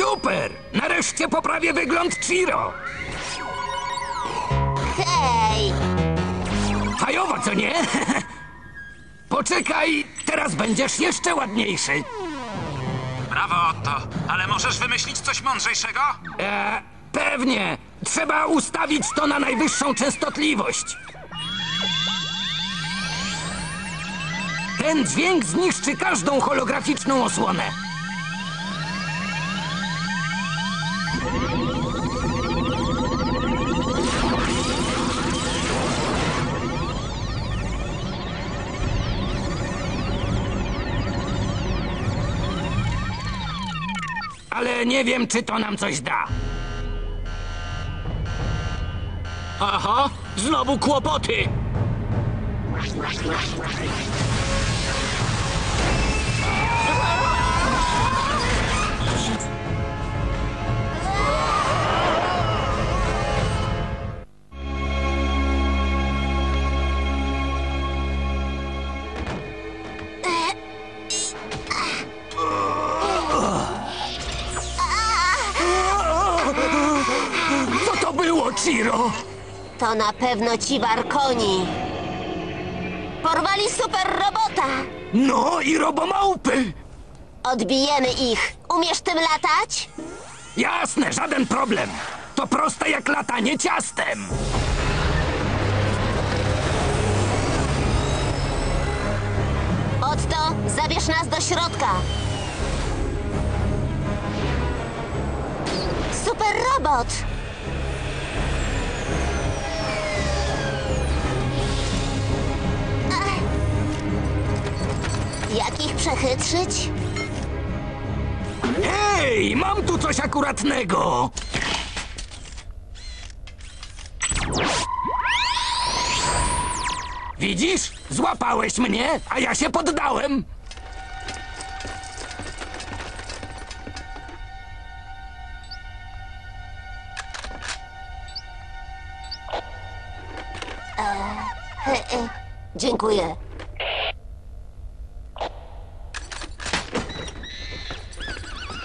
Super! Nareszcie poprawię wygląd Chiro! Hej! Fajowo, co nie? Poczekaj, teraz będziesz jeszcze ładniejszy. Brawo, Otto, ale możesz wymyślić coś mądrzejszego? E, pewnie. Trzeba ustawić to na najwyższą częstotliwość. Ten dźwięk zniszczy każdą holograficzną osłonę. Ale nie wiem, czy to nam coś da. Aha, znowu kłopoty! Co Chiro? To na pewno ci warkoni. Porwali super robota. No i robomałpy! Odbijemy ich. Umiesz tym latać? Jasne, żaden problem. To proste jak latanie ciastem. Otto, zabierz nas do środka. Super robot. Jak ich przechytrzyć? Ej, mam tu coś akuratnego. Widzisz? Złapałeś mnie, a ja się poddałem. E, e, dziękuję.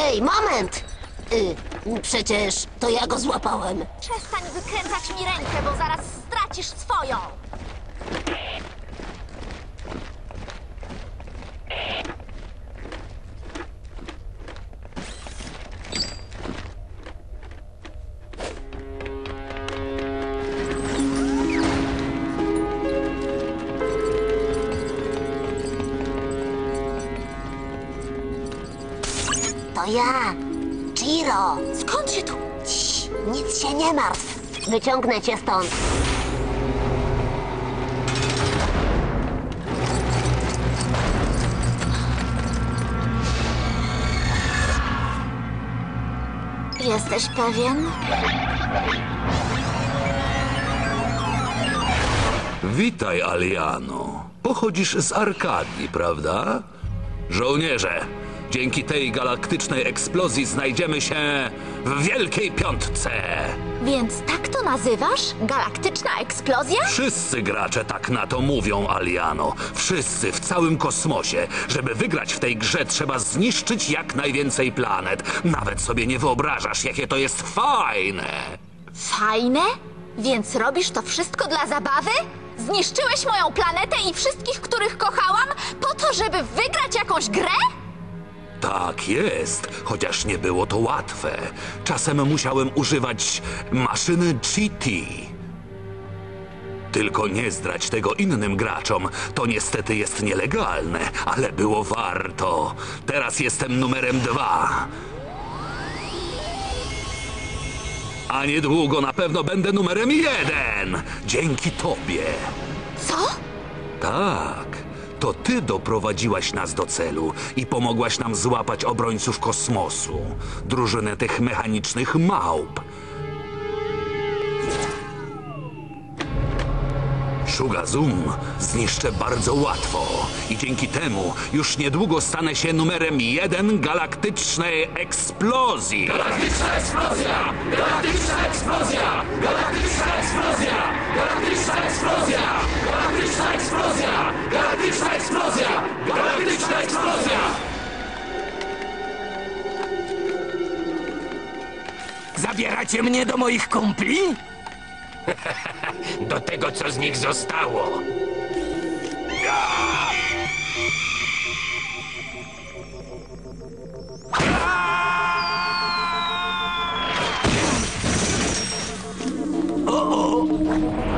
Ej, moment! Y, przecież to ja go złapałem. Przestań wykręcać mi rękę, bo zaraz stracisz swoją. To ja, Chiro. Skąd się tu? Cii, nic się nie martw. Wyciągnę cię stąd. Jesteś pewien? Witaj, Aliano. Pochodzisz z Arkadii, prawda? Żołnierze, dzięki tej galaktycznej eksplozji znajdziemy się w Wielkiej Piątce. Więc tak to nazywasz? Galaktyczna eksplozja? Wszyscy gracze tak na to mówią, Aliano. Wszyscy w całym kosmosie. Żeby wygrać w tej grze, trzeba zniszczyć jak najwięcej planet. Nawet sobie nie wyobrażasz, jakie to jest fajne. Fajne? Więc robisz to wszystko dla zabawy? Zniszczyłeś moją planetę i wszystkich, których kochałam, po to, żeby wygrać jakąś grę? Tak jest, chociaż nie było to łatwe. Czasem musiałem używać maszyny GT. Tylko nie zdrać tego innym graczom. To niestety jest nielegalne, ale było warto. Teraz jestem numerem dwa. A niedługo na pewno będę numerem jeden. Dzięki tobie. Co? Tak, to ty doprowadziłaś nas do celu i pomogłaś nam złapać obrońców kosmosu, drużynę tych mechanicznych małp. Shugazum zniszczę bardzo łatwo i dzięki temu już niedługo stanę się numerem jeden galaktycznej eksplozji. Galaktyczna eksplozja! Galaktyczna eksplozja! Galaktyczna eksplozja! Galaktyczna eksplozja! Galaktyczna eksplozja! Zabieracie mnie do moich kumpli? Do tego, co z nich zostało. O nie!